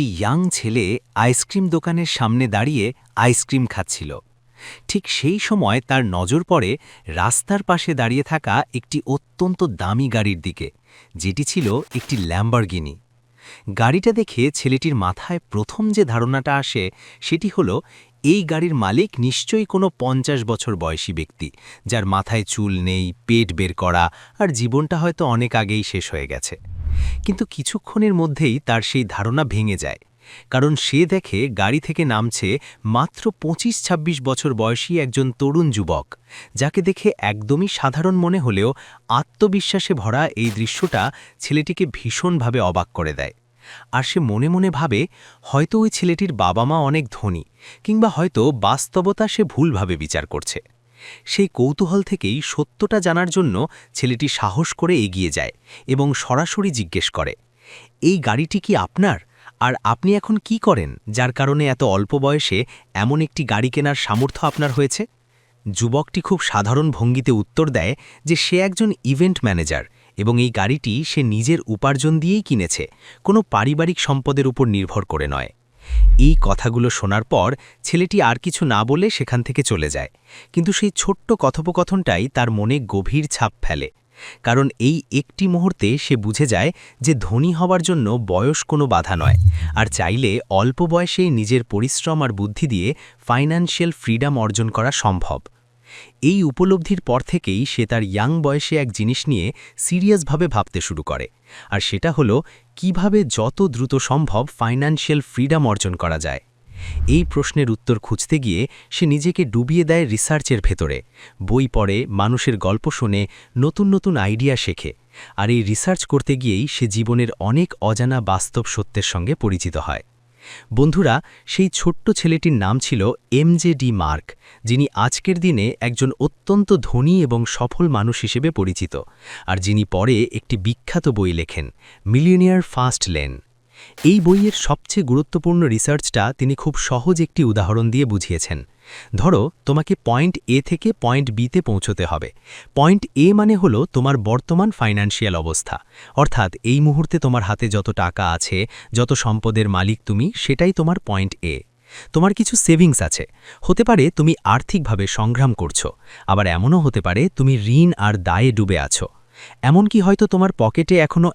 একটি ইয়াং ছেলে আইসক্রিম দোকানের সামনে দাঁড়িয়ে আইসক্রিম খাচ্ছিল। ঠিক সেই সময় তার নজর পড়ে রাস্তার পাশে দাঁড়িয়ে থাকা একটি অত্যন্ত দামি গাড়ির দিকে, যেটি ছিল একটি ল্যাম্বারগিনি। গাড়িটা দেখে ছেলেটির মাথায় প্রথম যে ধারণাটা আসে সেটি হলো, এই গাড়ির মালিক নিশ্চয়ই কোনো পঞ্চাশ বছর বয়সী ব্যক্তি, যার মাথায় চুল নেই, পেট বের করা, আর জীবনটা হয়তো অনেক আগেই শেষ হয়ে গেছে। কিন্তু কিছুক্ষণের মধ্যেই তার সেই ধারণা ভেঙে যায়। কারণ সে দেখে গাড়ি থেকে নামছে মাত্র পঁচিশ ২৬ বছর বয়সী একজন তরুণ যুবক, যাকে দেখে একদমই সাধারণ মনে হলেও আত্মবিশ্বাসে ভরা এই দৃশ্যটা ছেলেটিকে ভীষণভাবে অবাক করে দেয়। আর সে মনে মনে ভাবে, হয়তো ওই ছেলেটির বাবা মা অনেক ধনী, কিংবা হয়তো বাস্তবতা সে ভুলভাবে বিচার করছে। সেই কৌতূহল থেকেই সত্যটা জানার জন্য ছেলেটি সাহস করে এগিয়ে যায় এবং সরাসরি জিজ্ঞেস করে, এই গাড়িটি কি আপনার? আর আপনি এখন কি করেন, যার কারণে এত অল্প বয়সে এমন একটি গাড়ি কেনার সামর্থ্য আপনার হয়েছে? যুবকটি খুব সাধারণ ভঙ্গিতে উত্তর দেয় যে সে একজন ইভেন্ট ম্যানেজার এবং এই গাড়িটি সে নিজের উপার্জন দিয়েই কিনেছে, কোনো পারিবারিক সম্পদের উপর নির্ভর করে নয়। এই কথাগুলো শোনার পর ছেলেটি আর কিছু না বলে সেখান থেকে চলে যায়। কিন্তু সেই ছোট্ট কথোপকথনটাই তার মনে গভীর ছাপ ফেলে। কারণ এই একটি মুহূর্তে সে বুঝে যায় যে ধনী হওয়ার জন্য বয়স কোনো বাধা নয় আর চাইলে অল্প বয়সেই নিজের পরিশ্রম আর বুদ্ধি দিয়ে ফাইন্যান্সিয়াল ফ্রিডম অর্জন করা সম্ভব। এই উপলব্ধির পর থেকেই সে তার ইয়াং বয়সে এক জিনিস নিয়ে সিরিয়াসভাবে ভাবতে শুরু করে। আর সেটা হলো কীভাবে যত দ্রুত সম্ভব ফাইন্যান্সিয়াল ফ্রিডম অর্জন করা যায়। এই প্রশ্নের উত্তর খুঁজতে গিয়ে সে নিজেকে ডুবিয়ে দেয় রিসার্চের ভেতরে। বই পড়ে, মানুষের গল্প শুনে, নতুন নতুন আইডিয়া শেখে আর এই রিসার্চ করতে গিয়েই সে জীবনের অনেক অজানা বাস্তব সত্যের সঙ্গে পরিচিত হয়। বন্ধুরা, সেই ছোট্ট ছেলেটির নাম ছিল এম ডি মার্ক, যিনি আজকের দিনে একজন অত্যন্ত ধনী এবং সফল মানুষ হিসেবে পরিচিত, আর যিনি পরে একটি বিখ্যাত বই লেখেন, মিলিয়নিয়ার ফাস্ট লেন। এই বইয়ের সবচেয়ে গুরুত্বপূর্ণ রিসার্চটা তিনি খুব সহজ একটি উদাহরণ দিয়ে বুঝিয়েছেন। ধরো, তোমাকে পয়েন্ট এ থেকে পয়েন্ট বিতে পৌঁছতে হবে। পয়েন্ট এ মানে হলো তোমার বর্তমান ফাইন্যান্সিয়াল অবস্থা। অর্থাৎ এই মুহূর্তে তোমার হাতে যত টাকা আছে, যত সম্পদের মালিক তুমি, সেটাই তোমার পয়েন্ট এ তোমার কিছু সেভিংস আছে। হতে পারে তুমি আর্থিকভাবে সংগ্রাম করছ, আবার এমনও হতে পারে তুমি ঋণ আর দায়ে ডুবে আছো। এমনকি হয়তো তোমার পকেটে এখনও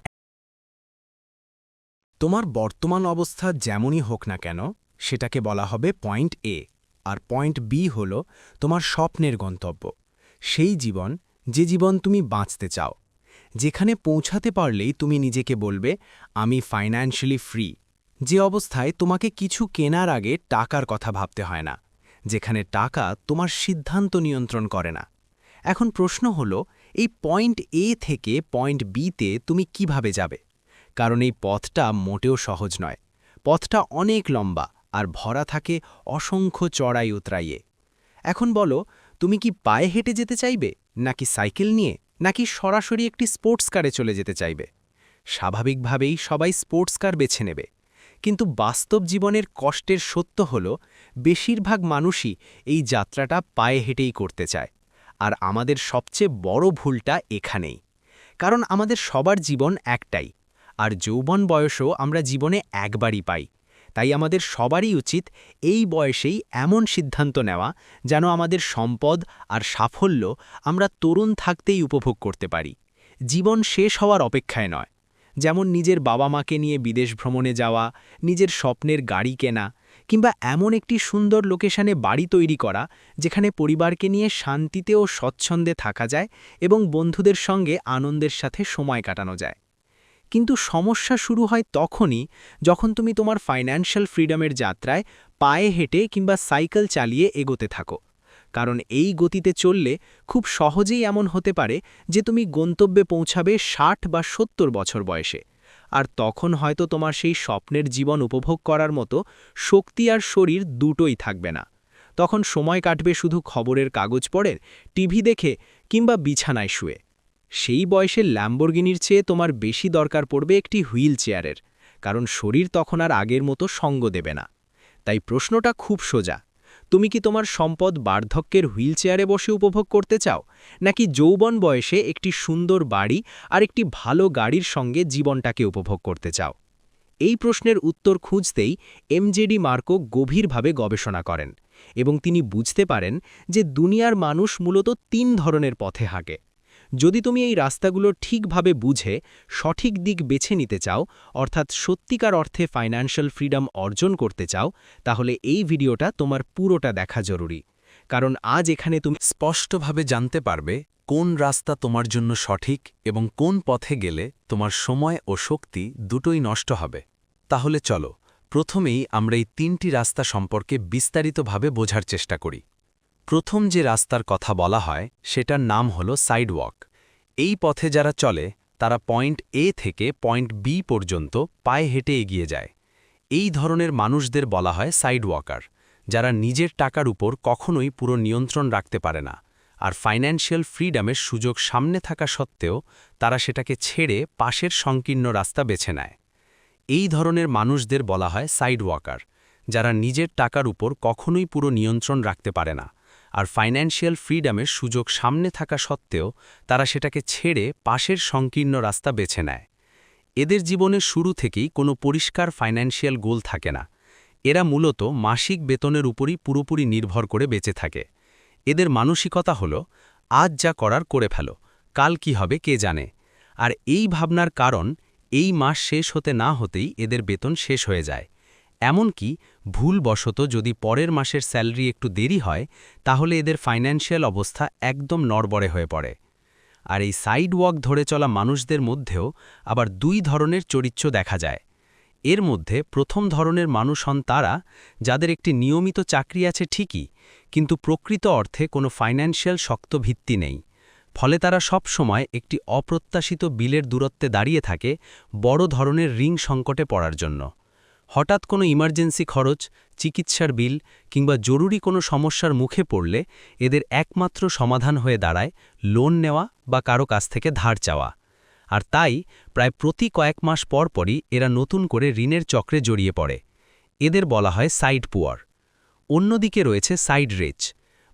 তোমার বর্তমান অবস্থা যেমনই হোক না কেন, সেটাকে বলা হবে পয়েন্ট এ আর পয়েন্ট বি হল তোমার স্বপ্নের গন্তব্য। সেই জীবন, যে জীবন তুমি বাঁচতে চাও। যেখানে পৌঁছাতে পারলেই তুমি নিজেকে বলবে, আমি ফাইন্যান্সিয়ালি ফ্রি যে অবস্থায় তোমাকে কিছু কেনার আগে টাকার কথা ভাবতে হয় না, যেখানে টাকা তোমার সিদ্ধান্ত নিয়ন্ত্রণ করে না। এখন প্রশ্ন হল, এই পয়েন্ট এ থেকে পয়েন্ট বিতে তুমি কীভাবে যাবে? কারণ এই পথটা মোটেও সহজ নয়। পথটা অনেক লম্বা আর ভরা থাকে অসংখ্য চড়াই উতরাইয়ে। এখন বলো, তুমি কি পায়ে হেঁটে যেতে চাইবে, নাকি সাইকেল নিয়ে, নাকি সরাসরি একটি স্পোর্টস কারে চলে যেতে চাইবে? স্বাভাবিকভাবেই সবাই স্পোর্টস কার বেছে নেবে। কিন্তু বাস্তব জীবনের কষ্টের সত্য হল, বেশিরভাগ মানুষই এই যাত্রাটা পায়ে হেঁটেই করতে চায়। আর আমাদের সবচেয়ে বড় ভুলটা এখানেই। কারণ আমাদের সবার জীবন একটাই, আর যৌবন বয়সও আমরা জীবনে একবারই পাই। তাই আমাদের সবারই উচিত এই বয়সেই এমন সিদ্ধান্ত নেওয়া যেন আমাদের সম্পদ আর সাফল্য আমরা তরুণ থাকতেই উপভোগ করতে পারি। জীবন শেষ হওয়ার অপেক্ষায় নয়। যেমন নিজের বাবা মাকে নিয়ে বিদেশ ভ্রমণে যাওয়া, নিজের স্বপ্নের গাড়ি কেনা কিংবা এমন একটি সুন্দর লোকেশনে বাড়ি তৈরি করা যেখানে পরিবারকে নিয়ে শান্তিতে ও স্বচ্ছন্দে থাকা যায় এবং বন্ধুদের সঙ্গে আনন্দের সাথে সময় কাটানো যায়। কিন্তু সমস্যা শুরু হয় তখনই যখন তুমি তোমার ফাইন্যান্সিয়াল ফ্রিডমের যাত্রায় পায়ে হেঁটে কিংবা সাইকেল চালিয়ে এগোতে থাকো। কারণ এই গতিতে চললে খুব সহজেই এমন হতে পারে যে তুমি গন্তব্যে পৌঁছাবে ষাট বা সত্তর বছর বয়সে। আর তখন হয়তো তোমার সেই স্বপ্নের জীবন উপভোগ করার মতো শক্তি আর শরীর দুটোই থাকবে না। তখন সময় কাটবে শুধু খবরের কাগজ পড়ে, টিভি দেখে কিংবা বিছানায় শুয়ে। সেই বয়সের ল্যাম্বরগিনির চেয়ে তোমার বেশি দরকার পড়বে একটি হুইল চেয়ারের, কারণ শরীর তখন আর আগের মতো সঙ্গ দেবে না। তাই প্রশ্নটা খুব সোজা। তুমি কি তোমার সম্পদ বার্ধক্যের হুইল চেয়ারে বসে উপভোগ করতে চাও, নাকি যৌবন বয়সে একটি সুন্দর বাড়ি আর একটি ভালো গাড়ির সঙ্গে জীবনটাকে উপভোগ করতে চাও? এই প্রশ্নের উত্তর খুঁজতেই এমজেডি মার্কো গভীরভাবে গবেষণা করেন এবং তিনি বুঝতে পারেন যে দুনিয়ার মানুষ মূলত তিন ধরনের পথে হাঁকে যদি তুমি এই রাস্তাগুলো ঠিকভাবে বুঝে, সঠিক দিক বেছে নিতে চাও, অর্থাৎ সত্যিকার অর্থে ফাইন্যান্সিয়াল ফ্রিডম অর্জন করতে চাও, তাহলে এই ভিডিওটা তোমার পুরোটা দেখা জরুরি। কারণ আজ এখানে তুমি স্পষ্টভাবে জানতে পারবে কোন রাস্তা তোমার জন্য সঠিক এবং কোন পথে গেলে তোমার সময় ও শক্তি দুটোই নষ্ট হবে। তাহলে চলো, প্রথমেই আমরা এই তিনটি রাস্তা সম্পর্কে বিস্তারিতভাবে বোঝার চেষ্টা করি। প্রথম যে রাস্তার কথা বলা হয়, সেটার নাম হল সাইডওয়াক এই পথে যারা চলে, তারা পয়েন্ট এ থেকে পয়েন্ট বি পর্যন্ত পায়ে হেঁটে এগিয়ে যায়। এই ধরনের মানুষদের বলা হয় সাইডওয়াকার যারা নিজের টাকার উপর কখনোই পুরো নিয়ন্ত্রণ রাখতে পারে না। আর ফাইন্যান্সিয়াল ফ্রিডামের সুযোগ সামনে থাকা সত্ত্বেও, তারা সেটাকে ছেড়ে পাশের সংকীর্ণ রাস্তা বেছে নেয়। এই ধরনের মানুষদের বলা হয় সাইড ওয়াকার যারা নিজের টাকার উপর কখনোই পুরো নিয়ন্ত্রণ রাখতে পারে না। আর ফাইন্যান্সিয়াল ফ্রিডামের সুযোগ সামনে থাকা সত্ত্বেও তারা সেটাকে ছেড়ে পাশের সংকীর্ণ রাস্তা বেছে নেয়। এদের জীবনের শুরু থেকেই কোনো পরিষ্কার ফাইন্যান্সিয়াল গোল থাকে না। এরা মূলত মাসিক বেতনের উপরই পুরোপুরি নির্ভর করে বেঁচে থাকে। এদের মানসিকতা হল, আজ যা করার করে ফেলো, কাল কি হবে কে জানে? আর এই ভাবনার কারণ, এই মাস শেষ হতে না হতেই এদের বেতন শেষ হয়ে যায়। এমনকি ভুলবশত যদি পরের মাসের স্যালারি একটু দেরি হয়, তাহলে এদের ফাইন্যান্সিয়াল অবস্থা একদম নড়বড়ে হয়ে পড়ে। আর এই সাইড ওয়াক ধরে চলা মানুষদের মধ্যেও আবার দুই ধরনের চরিত্র দেখা যায়। এর মধ্যে প্রথম ধরনের মানুষ হন তারা, যাদের একটি নিয়মিত চাকরি আছে ঠিকই, কিন্তু প্রকৃত অর্থে কোনো ফাইন্যান্সিয়াল শক্ত ভিত্তি নেই। ফলে তারা সব সময় একটি অপ্রত্যাশিত বিলের দূরত্বে দাঁড়িয়ে থাকে বড় ধরনের রিং সংকটে পড়ার জন্য। হঠাৎ কোনো ইমার্জেন্সি খরচ, চিকিৎসার বিল কিংবা জরুরি কোনো সমস্যার মুখে পড়লে এদের একমাত্র সমাধান হয়ে দাঁড়ায় লোন নেওয়া বা কারও কাছ থেকে ধার চাওয়া। আর তাই প্রায় প্রতি কয়েক মাস পর পরই এরা নতুন করে ঋণের চক্রে জড়িয়ে পড়ে। এদের বলা হয় সাইড পুয়ার। অন্যদিকে রয়েছে সাইড রেচ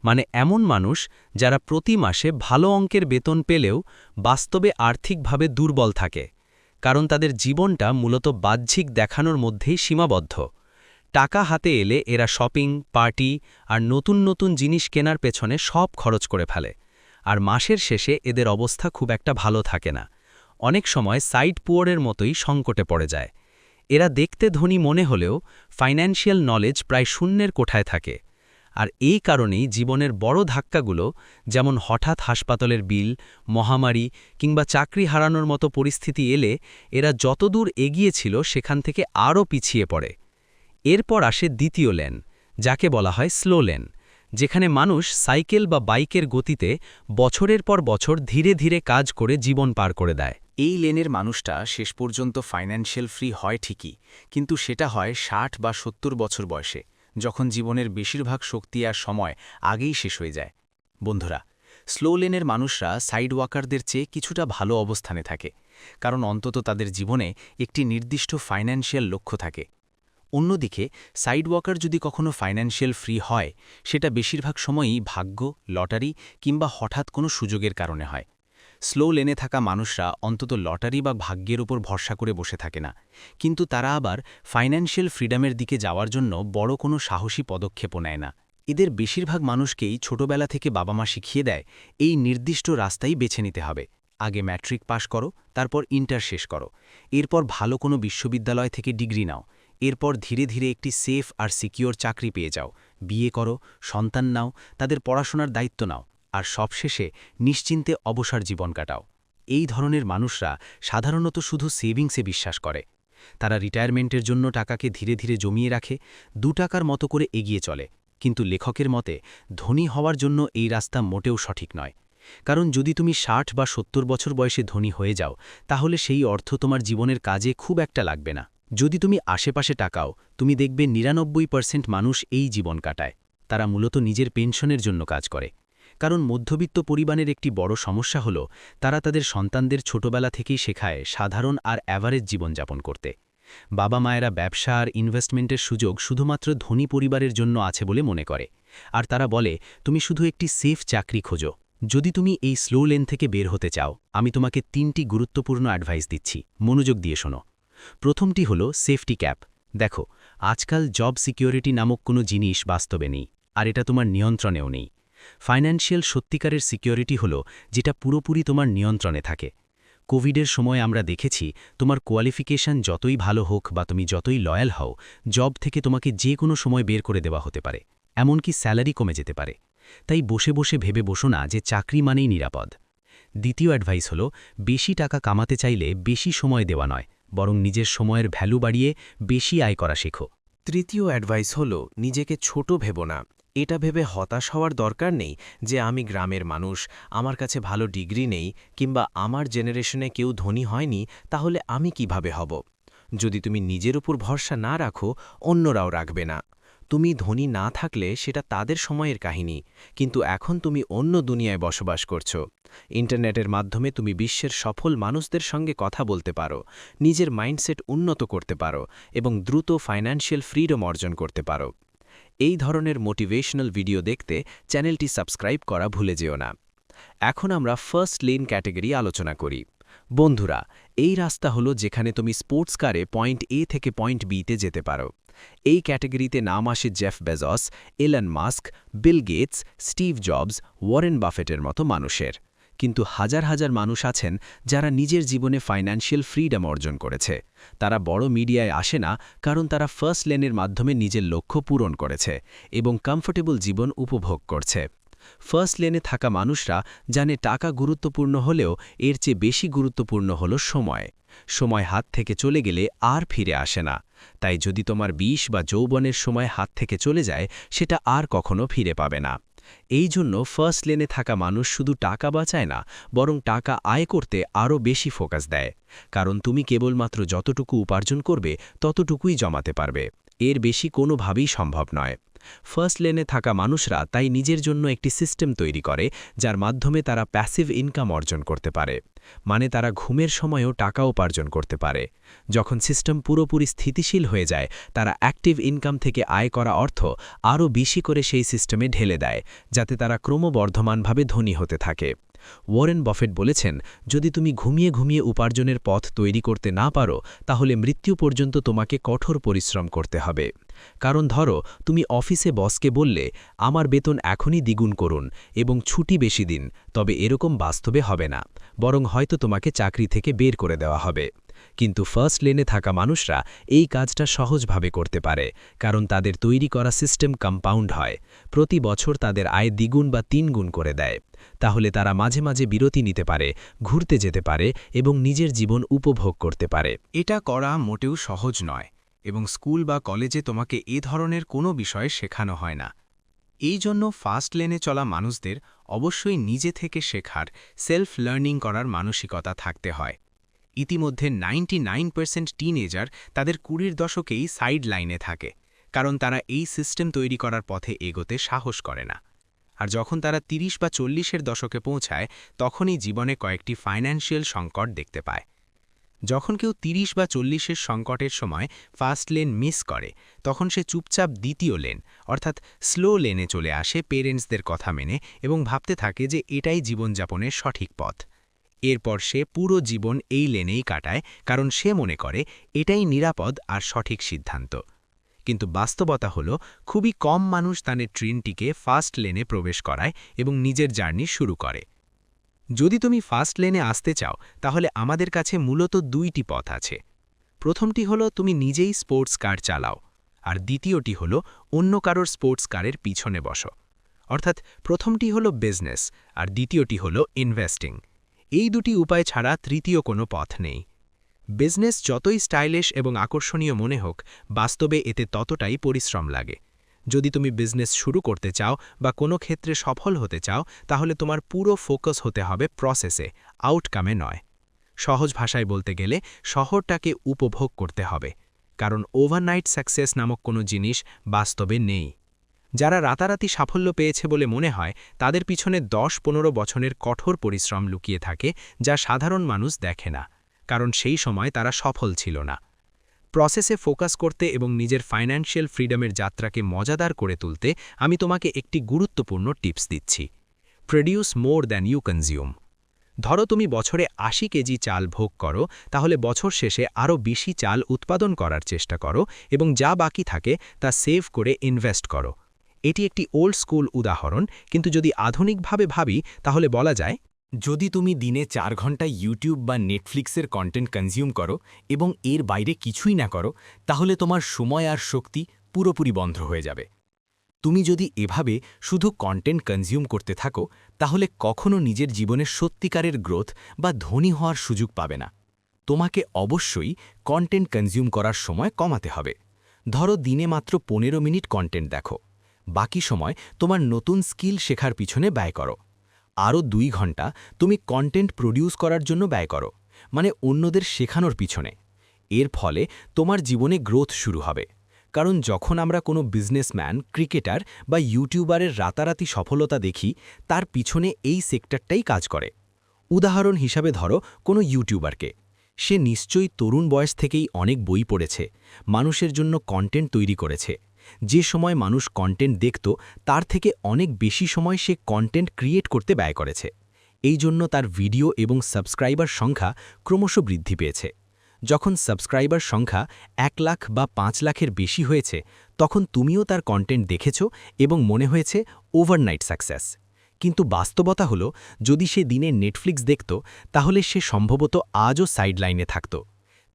মানে এমন মানুষ যারা প্রতি মাসে ভালো অঙ্কের বেতন পেলেও বাস্তবে আর্থিকভাবে দুর্বল থাকে। কারণ তাদের জীবনটা মূলত বাহ্যিক দেখানোর মধ্যেই সীমাবদ্ধ। টাকা হাতে এলে এরা শপিং, পার্টি আর নতুন নতুন জিনিস কেনার পেছনে সব খরচ করে ফেলে। আর মাসের শেষে এদের অবস্থা খুব একটা ভালো থাকে না। অনেক সময় সাইড পুয়ারের মতোই সংকটে পড়ে যায়। এরা দেখতে ধনী মনে হলেও ফাইন্যান্সিয়াল নলেজ প্রায় শূন্যের কোঠায় থাকে। আর এই কারণেই জীবনের বড় ধাক্কাগুলো, যেমন হঠাৎ হাসপাতালের বিল, মহামারী কিংবা চাকরি হারানোর মতো পরিস্থিতি এলে এরা যতদূর এগিয়েছিল সেখান থেকে আরও পিছিয়ে পড়ে। এরপর আসে দ্বিতীয় লেন, যাকে বলা হয় স্লো লেন, যেখানে মানুষ সাইকেল বা বাইকের গতিতে বছরের পর বছর ধীরে ধীরে কাজ করে জীবন পার করে দেয়। এই লেনের মানুষটা শেষ পর্যন্ত ফাইন্যান্সিয়াল ফ্রি হয় ঠিকই, কিন্তু সেটা হয় ষাট বা সত্তর বছর বয়সে। যখন জীবনের বেশিরভাগ শক্তি আর সময় আগেই শেষ হয়ে যায়। বন্ধুরা স্লো লেনের মানুষরা সাইড ওয়াকারদের চেয়ে কিছুটা ভালো অবস্থানে থাকে, কারণ অন্তত তাদের জীবনে একটি নির্দিষ্ট ফাইন্যান্সিয়াল লক্ষ্য থাকে। অন্যদিকে সাইড ওয়াকার যদি কখনো ফাইন্যান্সিয়াল ফ্রি হয়, সেটা বেশিরভাগ সময়ই ভাগ্য, লটারি কিংবা হঠাৎ কোনো সুযোগের কারণে হয়। স্লো লেনে থাকা মানুষরা অন্তত লটারি বা ভাগ্যের উপর ভরসা করে বসে থাকে না। কিন্তু তারা আবার ফাইন্যান্সিয়াল ফ্রিডমের দিকে যাওয়ার জন্য বড় কোনো সাহসী পদক্ষেপও নেয় না। এদের বেশিরভাগ মানুষকেই ছোটবেলা থেকে বাবা মা শিখিয়ে দেয়, এই নির্দিষ্ট রাস্তাই বেছে নিতে হবে। আগে ম্যাট্রিক পাশ করো, তারপর ইন্টার শেষ করো। এরপর ভালো কোনো বিশ্ববিদ্যালয় থেকে ডিগ্রি নাও। এরপর ধীরে ধীরে একটি সেফ আর সিকিওর চাকরি পেয়ে যাও। বিয়ে করো, সন্তান নাও, তাদের পড়াশোনার দায়িত্ব নাও। আর সবশেষে নিশ্চিন্তে অবসর জীবন কাটাও। এই ধরনের মানুষরা সাধারণত শুধু সেভিংসে বিশ্বাস করে। তারা রিটায়ারমেন্টের জন্য টাকাকে ধীরে ধীরে জমিয়ে রাখে, দু টাকার মতো করে এগিয়ে চলে। কিন্তু লেখকের মতে, ধনী হওয়ার জন্য এই রাস্তা মোটেও সঠিক নয়। কারণ যদি তুমি ষাট বা সত্তর বছর বয়সে ধনী হয়ে যাও, তাহলে সেই অর্থ তোমার জীবনের কাজে খুব একটা লাগবে না। যদি তুমি আশেপাশে টাকাও তুমি দেখবে নিরানব্বই পার্সেন্ট মানুষ এই জীবন কাটায়। তারা মূলত নিজের পেনশনের জন্য কাজ করে। কারণ মধ্যবিত্ত পরিবারের একটি বড় সমস্যা হল, তারা তাদের সন্তানদের ছোটবেলা থেকেই শেখায় সাধারণ আর অ্যাভারেজ জীবনযাপন করতে। বাবা মায়েরা ব্যবসা আর ইনভেস্টমেন্টের সুযোগ শুধুমাত্র ধনী পরিবারের জন্য আছে বলে মনে করে। আর তারা বলে, তুমি শুধু একটি সেফ চাকরি খোঁজো। যদি তুমি এই স্লো লেন থেকে বের হতে চাও, আমি তোমাকে তিনটি গুরুত্বপূর্ণ অ্যাডভাইস দিচ্ছি। মনোযোগ দিয়ে শোনো। প্রথমটি হলো সেফটি ক্যাপ দেখো, আজকাল জব সিকিউরিটি নামক কোনো জিনিস বাস্তবে নেই, আর এটা তোমার নিয়ন্ত্রণেও নেই। ফাইন্যান্সিয়াল সত্যিকারের সিকিউরিটি হলো যেটা পুরোপুরি তোমার নিয়ন্ত্রণে থাকে। কোভিডের সময় আমরা দেখেছি, তোমার কোয়ালিফিকেশন যতই ভালো হোক বা তুমি যতই লয়াল হও জব থেকে তোমাকে যে কোনো সময় বের করে দেওয়া হতে পারে, এমনকি স্যালারি কমে যেতে পারে। তাই বসে বসে ভেবে বসো না যে চাকরি মানেই নিরাপদ। দ্বিতীয় অ্যাডভাইস হলো, বেশি টাকা কামাতে চাইলে বেশি সময় দেওয়া নয়, বরং নিজের সময়ের ভ্যালু বাড়িয়ে বেশি আয় করা শেখো। তৃতীয় অ্যাডভাইস হল, নিজেকে ছোট ভেবো না। এটা ভেবে হতাশ হওয়ার দরকার নেই যে আমি গ্রামের মানুষ, আমার কাছে ভালো ডিগ্রি নেই কিংবা আমার জেনারেশনে কেউ ধনী হয়নি, তাহলে আমি কীভাবে হব? যদি তুমি নিজের উপর ভরসা না রাখো, অন্যরাও রাখবে না। তুমি ধনী না থাকলে সেটা তাদের সময়ের কাহিনী, কিন্তু এখন তুমি অন্য দুনিয়ায় বসবাস করছ। ইন্টারনেটের মাধ্যমে তুমি বিশ্বের সফল মানুষদের সঙ্গে কথা বলতে পারো, নিজের মাইন্ডসেট উন্নত করতে পারো এবং দ্রুত ফাইন্যান্সিয়াল ফ্রিডম অর্জন করতে পারো। এই ধরনের মোটিভেশনাল ভিডিও দেখতে চ্যানেলটি সাবস্ক্রাইব করা ভুলে যেও না। এখন আমরা ফার্স্ট লেন ক্যাটেগরি আলোচনা করি। বন্ধুরা, এই রাস্তা হলো যেখানে তুমি স্পোর্টস কারে পয়েন্ট এ থেকে পয়েন্ট বিতে যেতে পারো। এই ক্যাটেগরিতে নাম আসে Jeff Bezos Elon Musk Bill Gates Steve Jobs Warren বাফেটের মতো মানুষের। কিন্তু হাজার হাজার মানুষ আছেন যারা নিজের জীবনে ফাইন্যান্সিয়াল ফ্রিডম অর্জন করেছে। তারা বড় মিডিয়ায় আসে না কারণ তারা ফার্স্ট লেনের মাধ্যমে নিজের লক্ষ্য পূরণ করেছে এবং কমফোর্টেবল জীবন উপভোগ করছে। ফার্স্ট লেনে থাকা মানুষরা জানে টাকা গুরুত্বপূর্ণ হলেও এর চেয়ে বেশি গুরুত্বপূর্ণ হল সময়। সময় হাত থেকে চলে গেলে আর ফিরে আসে না। তাই যদি তোমার বিষ বা যৌবনের সময় হাত থেকে চলে যায়, সেটা আর কখনো ফিরে পাবে না। এই জন্য ফার্স্ট লেনে থাকা মানুষ শুধু টাকা বাঁচায় না, বরং টাকা আয় করতে আরও বেশি ফোকাস দেয়। কারণ তুমি কেবলমাত্র যতটুকু উপার্জন করবে, ততটুকুই জমাতে পারবে। এর বেশি কোনোভাবেই সম্ভব নয়। ফার্স্ট লেনে থাকা মানুষরা তাই নিজের জন্য একটি সিস্টেম তৈরি করে, যার মাধ্যমে তারা প্যাসিভ ইনকাম অর্জন করতে পারে। মানে তারা ঘুমের সময়ও টাকা উপার্জন করতে পারে। যখন সিস্টেম পুরোপুরি স্থিতিশীল হয়ে যায়, তারা অ্যাক্টিভ ইনকাম থেকে আয় করা অর্থ আরও বেশি করে সেই সিস্টেমে ঢেলে দেয়, যাতে তারা ক্রমবর্ধমানভাবে ধনী হতে থাকে। ওয়ারেন বফেট বলেছেন, যদি তুমি ঘুমিয়ে ঘুমিয়ে উপার্জনের পথ তৈরি করতে না পারো, তাহলে মৃত্যু পর্যন্ত তোমাকে কঠোর পরিশ্রম করতে হবে। কারণ ধরো, তুমি অফিসে বসকে বললে, আমার বেতন এখনই দ্বিগুণ করুন এবং ছুটি বেশি দিন, তবে এরকম বাস্তবে হবে না, বরং হয়তো তোমাকে চাকরি থেকে বের করে দেওয়া হবে কিন্তু ফার্স্ট লেনে থাকা মানুষরা এই কাজটা সহজভাবে করতে পারে, কারণ তাদের তৈরি করা সিস্টেম কম্পাউন্ড হয়। প্রতি বছর তাদের আয় দ্বিগুণ বা তিনগুণ করে দেয়। তাহলে তারা মাঝে মাঝে বিরতি নিতে পারে, ঘুরতে যেতে পারে এবং নিজের জীবন উপভোগ করতে পারে। এটা করা মোটেও সহজ নয় এবং স্কুল বা কলেজে তোমাকে এ ধরনের কোনো বিষয়ে শেখানো হয় না। এই জন্য ফাস্ট লেনে চলা মানুষদের অবশ্যই নিজে থেকে শেখার সেলফ লার্নিং করার মানসিকতা থাকতে হয়। ইতিমধ্যে নাইনটি নাইন পার্সেন্ট টিনেজার তাদের কুড়ির দশকেই সাইড লাইনে থাকে, কারণ তারা এই সিস্টেম তৈরি করার পথে এগোতে সাহস করে না। আর যখন তারা ৩০ বা চল্লিশের দশকে পৌঁছায়, তখনই জীবনে কয়েকটি ফাইন্যান্সিয়াল সংকট দেখতে পায়। যখন কেউ ৩০ বা চল্লিশের সংকটের সময় ফার্স্ট লেন মিস করে, তখন সে চুপচাপ দ্বিতীয় লেন, অর্থাৎ স্লো লেনে চলে আসে পেরেন্টসদের কথা মেনে এবং ভাবতে থাকে যে এটাই জীবনযাপনের সঠিক পথ। এরপর সে পুরো জীবন এই লেনেই কাটায়, কারণ সে মনে করে এটাই নিরাপদ আর সঠিক সিদ্ধান্ত। কিন্তু বাস্তবতা হল, খুবই কম মানুষ তাদের ট্রেনটিকে ফার্স্ট লেনে প্রবেশ করায় এবং নিজের জার্নি শুরু করে। যদি তুমি ফার্স্ট লেনে আসতে চাও, তাহলে আমাদের কাছে মূলত দুইটি পথ আছে। প্রথমটি হলো, তুমি নিজেই স্পোর্টস কার চালাও, আর দ্বিতীয়টি হলো, অন্য কারোর স্পোর্টস কারের পিছনে বসো। অর্থাৎ প্রথমটি হলো বিজনেস, আর দ্বিতীয়টি হলো ইনভেস্টিং। এই দুটি উপায় ছাড়া তৃতীয় কোনো পথ নেই। বিজনেস যতই স্টাইলিশ এবং আকর্ষণীয় মনে হোক, বাস্তবে এতে ততটাই পরিশ্রম লাগে। যদি তুমি বিজনেস শুরু করতে চাও বা কোনো ক্ষেত্রে সফল হতে চাও, তাহলে তোমার পুরো ফোকাস হতে হবে প্রসেসে আউটকামে নয়। সহজ ভাষায় বলতে গেলে, শহরটাকে উপভোগ করতে হবে। কারণ ওভারনাইট সাকসেস নামক কোনো জিনিস বাস্তবে নেই। যারা রাতারাতি সাফল্য পেয়েছে বলে মনে হয়, তাদের পিছনে দশ পনেরো বছরের কঠোর পরিশ্রম লুকিয়ে থাকে যা সাধারণ মানুষ দেখে না, কারণ সেই সময় তারা সফল ছিল না। প্রসেসে ফোকাস করতে এবং নিজের ফাইন্যান্সিয়াল ফ্রিডমের যাত্রাকে মজাদার করে তুলতে আমি তোমাকে একটি গুরুত্বপূর্ণ টিপস দিচ্ছি। Produce more than you consume ধরো তুমি বছরে আশি কেজি চাল ভোগ করো, তাহলে বছর শেষে আরও বেশি চাল উৎপাদন করার চেষ্টা করো এবং যা বাকি থাকে তা সেভ করে ইনভেস্ট করো। এটি একটি ওল্ড স্কুল উদাহরণ, কিন্তু যদি আধুনিকভাবে ভাবি, তাহলে বলা যায়, যদি তুমি দিনে চার ঘণ্টা ইউটিউব বা নেটফ্লিক্সের কন্টেন্ট কনজিউম করো এবং এর বাইরে কিছুই না করো, তাহলে তোমার সময় আর শক্তি পুরোপুরি বন্ধ হয়ে যাবে। তুমি যদি এভাবে শুধু কন্টেন্ট কনজিউম করতে থাকো, তাহলে কখনো নিজের জীবনের সত্যিকারের গ্রোথ বা ধনী হওয়ার সুযোগ পাবে না। তোমাকে অবশ্যই কন্টেন্ট কনজিউম করার সময় কমাতে হবে। ধরো দিনে মাত্র পনেরো মিনিট কন্টেন্ট দেখো। বাকি সময় তোমার নতুন স্কিল শেখার পিছনে ব্যয় করো। আরও দুই ঘণ্টা তুমি কন্টেন্ট প্রডিউস করার জন্য ব্যয় করো মানে অন্যদের শেখানোর পিছনে। এর ফলে তোমার জীবনে গ্রোথ শুরু হবে। কারণ যখন আমরা কোনো বিজনেসম্যান ক্রিকেটার বা ইউটিউবারের রাতারাতি সফলতা দেখি, তার পিছনে এই সেক্টরটাই কাজ করে। উদাহরণ হিসাবে ধরো কোনো ইউটিউবারকে সে নিশ্চয়ই তরুণ বয়স থেকেই অনেক বই পড়েছে, মানুষের জন্য কন্টেন্ট তৈরি করেছে। যে সময় মানুষ কন্টেন্ট দেখত, তার থেকে অনেক বেশি সময় সে কন্টেন্ট ক্রিয়েট করতে ব্যয় করেছে। এই জন্য তার ভিডিও এবং সাবস্ক্রাইবার সংখ্যা ক্রমশ বৃদ্ধি পেয়েছে। যখন সাবস্ক্রাইবার সংখ্যা এক লাখ বা পাঁচ লাখের বেশি হয়েছে, তখন তুমিও তার কন্টেন্ট দেখেছ এবং মনে হয়েছে ওভারনাইট সাকসেস কিন্তু বাস্তবতা হলো, যদি সে দিনে নেটফ্লিক্স দেখত, তাহলে সে সম্ভবত আজও সাইডলাইনে থাকত।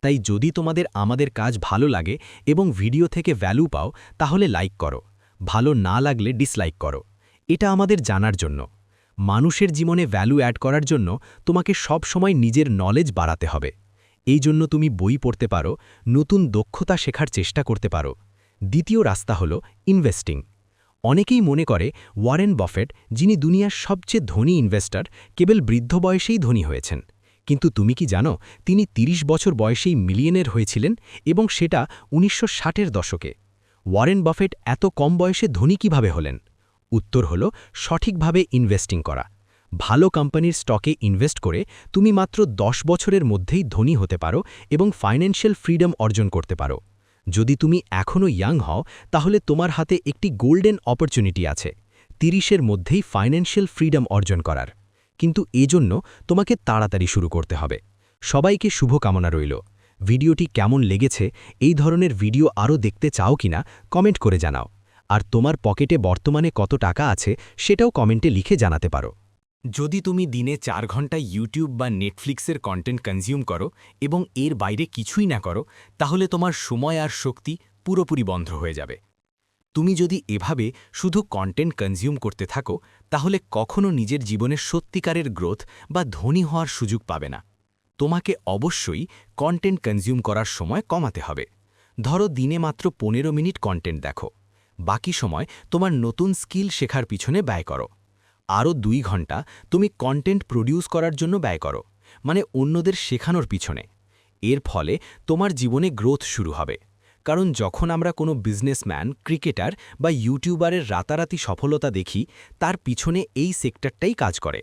তাই যদি তোমাদের আমাদের কাজ ভালো লাগে এবং ভিডিও থেকে ভ্যালু পাও, তাহলে লাইক করো। ভালো না লাগলে ডিসলাইক করো। এটা আমাদের জানার জন্য। মানুষের জীবনে ভ্যালু অ্যাড করার জন্য তোমাকে সব সময় নিজের নলেজ বাড়াতে হবে। এই জন্য তুমি বই পড়তে পারো, নতুন দক্ষতা শেখার চেষ্টা করতে পারো। দ্বিতীয় রাস্তা হল ইনভেস্টিং অনেকেই মনে করে ওয়ারেন বফেট যিনি দুনিয়ার সবচেয়ে ধনী ইনভেস্টর কেবল বৃদ্ধ বয়সেই ধনী হয়েছেন। কিন্তু তুমি কি জানো, তিনি ৩০ বছর বয়সেই মিলিয়নের হয়েছিলেন এবং সেটা উনিশশো ষাটের দশকে। ওয়ারেন বাফেট এত কম বয়সে ধনী কীভাবে হলেন? উত্তর হল, সঠিকভাবে ইনভেস্টিং করা। ভালো কোম্পানির স্টকে ইনভেস্ট করে তুমি মাত্র দশ বছরের মধ্যেই ধনী হতে পারো এবং ফাইন্যান্সিয়াল ফ্রিডম অর্জন করতে পারো। যদি তুমি এখনও ইয়াং হও, তাহলে তোমার হাতে একটি গোল্ডেন অপরচুনিটি আছে। তিরিশের মধ্যেই ফাইন্যান্সিয়াল ফ্রিডম অর্জন করার। কিন্তু এজন্য তোমাকে তাড়াতাড়ি শুরু করতে হবে। সবাইকে শুভকামনা রইল। ভিডিওটি কেমন লেগেছে, এই ধরনের ভিডিও আরও দেখতে চাও কিনা, কমেন্ট করে জানাও। আর তোমার পকেটে বর্তমানে কত টাকা আছে, সেটাও কমেন্টে লিখে জানাতে পারো। যদি তুমি দিনে চার ঘণ্টা ইউটিউব বা নেটফ্লিক্সের কন্টেন্ট কনজিউম করো এবং এর বাইরে কিছুই না করো, তাহলে তোমার সময় আর শক্তি পুরোপুরি বন্ধ হয়ে যাবে। তুমি যদি এভাবে শুধু কন্টেন্ট কনজিউম করতে থাকো, তাহলে কখনো নিজের জীবনের সত্যিকারের গ্রোথ বা ধনী হওয়ার সুযোগ পাবে না। তোমাকে অবশ্যই কন্টেন্ট কনজিউম করার সময় কমাতে হবে। ধরো দিনে মাত্র পনেরো মিনিট কন্টেন্ট দেখো। বাকি সময় তোমার নতুন স্কিল শেখার পিছনে ব্যয় করো। আরও দুই ঘণ্টা তুমি কন্টেন্ট প্রডিউস করার জন্য ব্যয় করো মানে অন্যদের শেখানোর পিছনে। এর ফলে তোমার জীবনে গ্রোথ শুরু হবে। কারণ যখন আমরা কোনো বিজনেসম্যান ক্রিকেটার বা ইউটিউবারের রাতারাতি সফলতা দেখি, তার পিছনে এই সেক্টরটাই কাজ করে।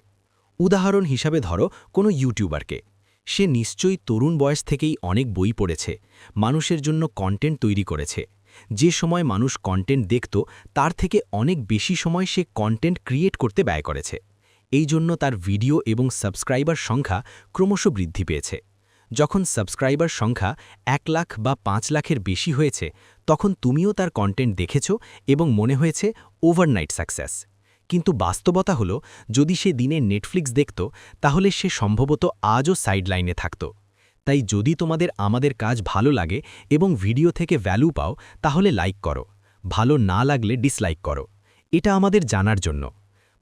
উদাহরণ হিসাবে ধরো কোনো ইউটিউবারকে সে নিশ্চয়ই তরুণ বয়স থেকেই অনেক বই পড়েছে, মানুষের জন্য কন্টেন্ট তৈরি করেছে। যে সময় মানুষ কন্টেন্ট দেখত, তার থেকে অনেক বেশি সময় সে কন্টেন্ট ক্রিয়েট করতে ব্যয় করেছে। এই জন্য তার ভিডিও এবং সাবস্ক্রাইবার সংখ্যা ক্রমশ বৃদ্ধি পেয়েছে। যখন সাবস্ক্রাইবার সংখ্যা এক লাখ বা পাঁচ লাখের বেশি হয়েছে, তখন তুমিও তার কন্টেন্ট দেখেছ এবং মনে হয়েছে ওভারনাইট সাকসেস কিন্তু বাস্তবতা হলো, যদি সে দিনে নেটফ্লিক্স দেখত, তাহলে সে সম্ভবত আজও সাইডলাইনে থাকত। তাই যদি তোমাদের আমাদের কাজ ভালো লাগে এবং ভিডিও থেকে ভ্যালু পাও, তাহলে লাইক করো। ভালো না লাগলে ডিসলাইক করো। এটা আমাদের জানার জন্য।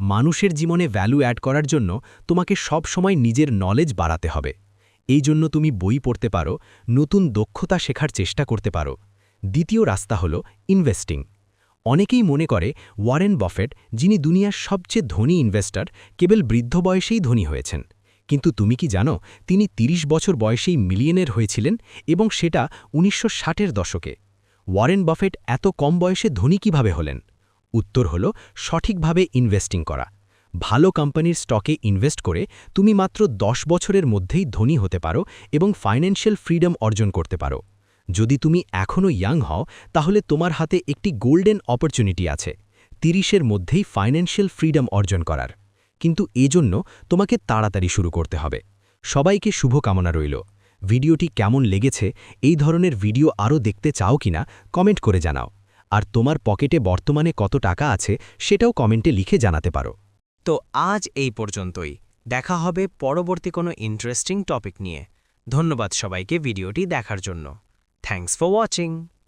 মানুষের জীবনে ভ্যালু অ্যাড করার জন্য তোমাকে সব সময় নিজের নলেজ বাড়াতে হবে। এই জন্য তুমি বই পড়তে পারো, নতুন দক্ষতা শেখার চেষ্টা করতে পারো। দ্বিতীয় রাস্তা হল ইনভেস্টিং অনেকেই মনে করে ওয়ারেন বফেট, যিনি দুনিয়ার সবচেয়ে ধনী ইনভেস্টর কেবল বৃদ্ধ বয়সেই ধনী হয়েছেন। কিন্তু তুমি কি জানো, তিনি ৩০ বছর বয়সেই মিলিয়নের হয়েছিলেন এবং সেটা উনিশশো ষাটের দশকে। ওয়ারেন বাফেট এত কম বয়সে ধনী কীভাবে হলেন? উত্তর হল, সঠিকভাবে ইনভেস্টিং করা। ভালো কোম্পানির স্টকে ইনভেস্ট করে তুমি মাত্র দশ বছরের মধ্যেই ধনী হতে পারো এবং ফাইন্যান্সিয়াল ফ্রিডম অর্জন করতে পারো। যদি তুমি এখনও ইয়াং হও, তাহলে তোমার হাতে একটি গোল্ডেন অপরচুনিটি আছে, তিরিশের মধ্যেই ফাইন্যান্সিয়াল ফ্রিডম অর্জন করার। কিন্তু এজন্য তোমাকে তাড়াতাড়ি শুরু করতে হবে। সবাইকে শুভকামনা রইল। ভিডিওটি কেমন লেগেছে, এই ধরনের ভিডিও আরও দেখতে চাও কিনা, কমেন্ট করে জানাও। আর তোমার পকেটে বর্তমানে কত টাকা আছে, সেটাও কমেন্টে লিখে জানাতে পারো। তো আজ এই পর্যন্তই। দেখা হবে পরবর্তী কোনো ইন্টারেস্টিং টপিক নিয়ে। ধন্যবাদ সবাইকে ভিডিওটি দেখার জন্য। Thanks for watching